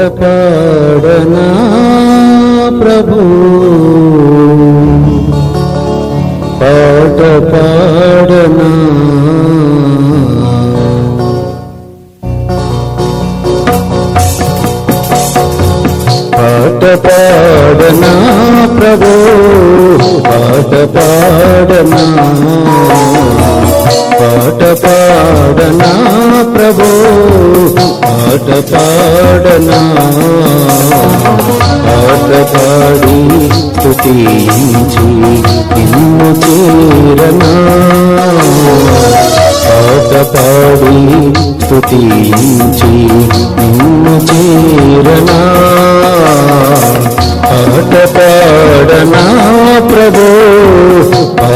పాడనా పాట పాడనా ప్రభు? పాట పాడనా? పాట పాడి స్తుతించి నిన్ను చేరనా? పాట పాడి స్తుతించి నిన్ను చేరనా? పాట పాడనా ప్రభో?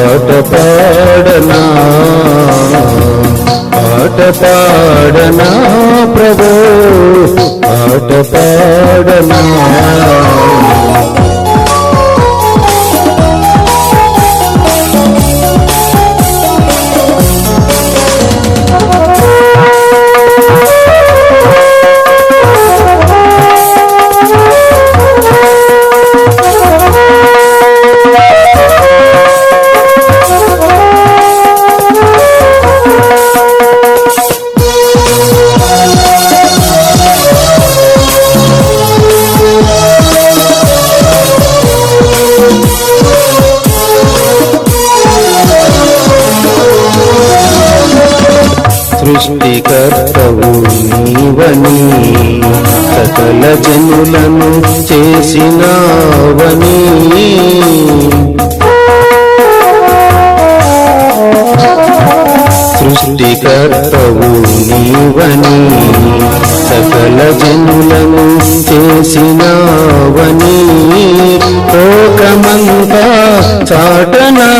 పాట పాడనా? పాట పాడనా ప్రభు? పాట పాడనా? సృష్టికర్తవు నీవని సకల జనులను చేసినావని. సృష్టికర్తవు నీవని సకల జనులను చేసినావని. లోకమంతా చాటనా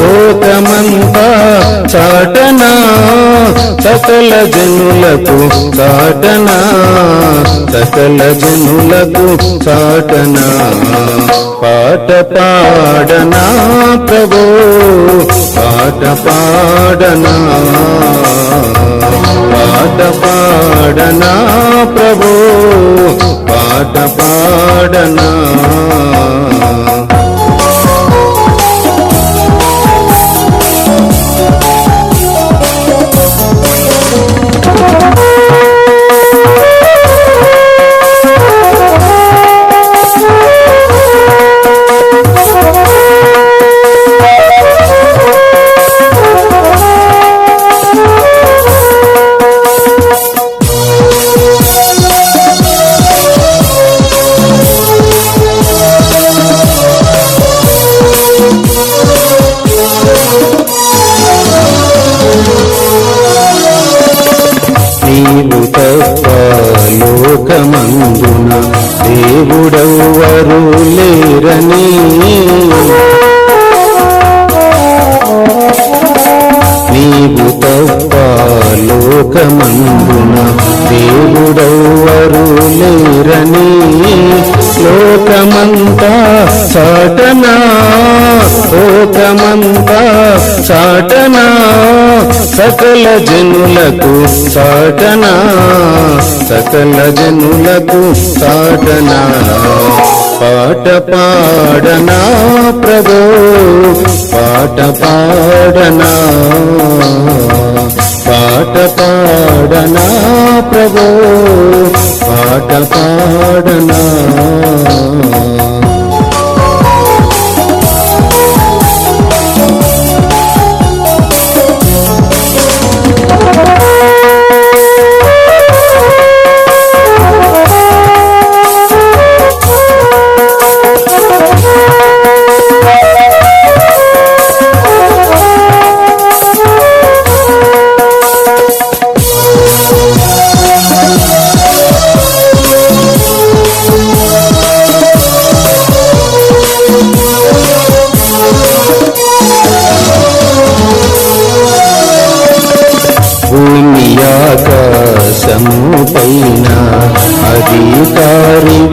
లోకమంతా చాటనా. సకల జనులకు సాటనా సకల జనులకు సాటనా పాట పాడనా ప్రభు పాట పాడనా. పాట పాడనా లోకమందున దేవుడెవ్వరు లేరని. నీవు తప్ప లోకమందున దేవుడెవ్వరు లేరని. లోకమంతా సాటనా లోకమంతా సాటనా. సకల జనులకు సాటనా సకల జనులకు సాటనా పాట పాడనా ప్రభు పాట పాడనా? పాట పాడనా ప్రభు పాట పాడనా?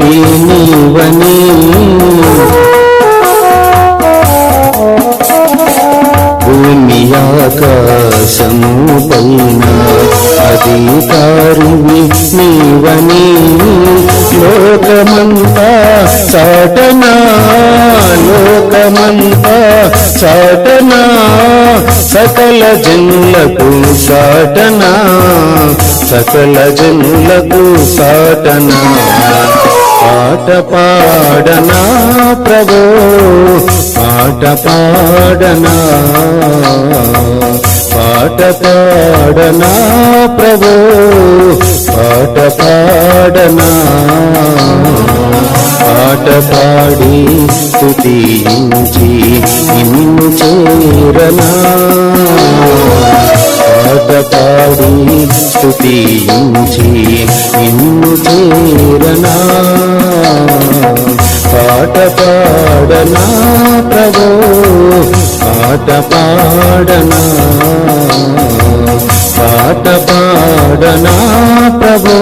అధికారివి నీవని భూమి ఆకాశము పైన అధికారివి నీవని. లోకమంతా చాటనా లోకమంతా చాటనా సకల జనులకు సాటనా సకల జనులకు సాటనా పాట పాడనా ప్రభో పాట పాడనా? పాట పాడనా ప్రభో పాట పాడనా? పాట పాడి స్థుతించి నిన్ను చేరనా? పాట పాడి స్థుతించి నిన్ను చేరనా? పాడనా ప్రభో పాట పాడనా? పాట పాడనా ప్రభో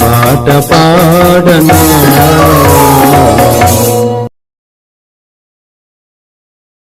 పాట పాడ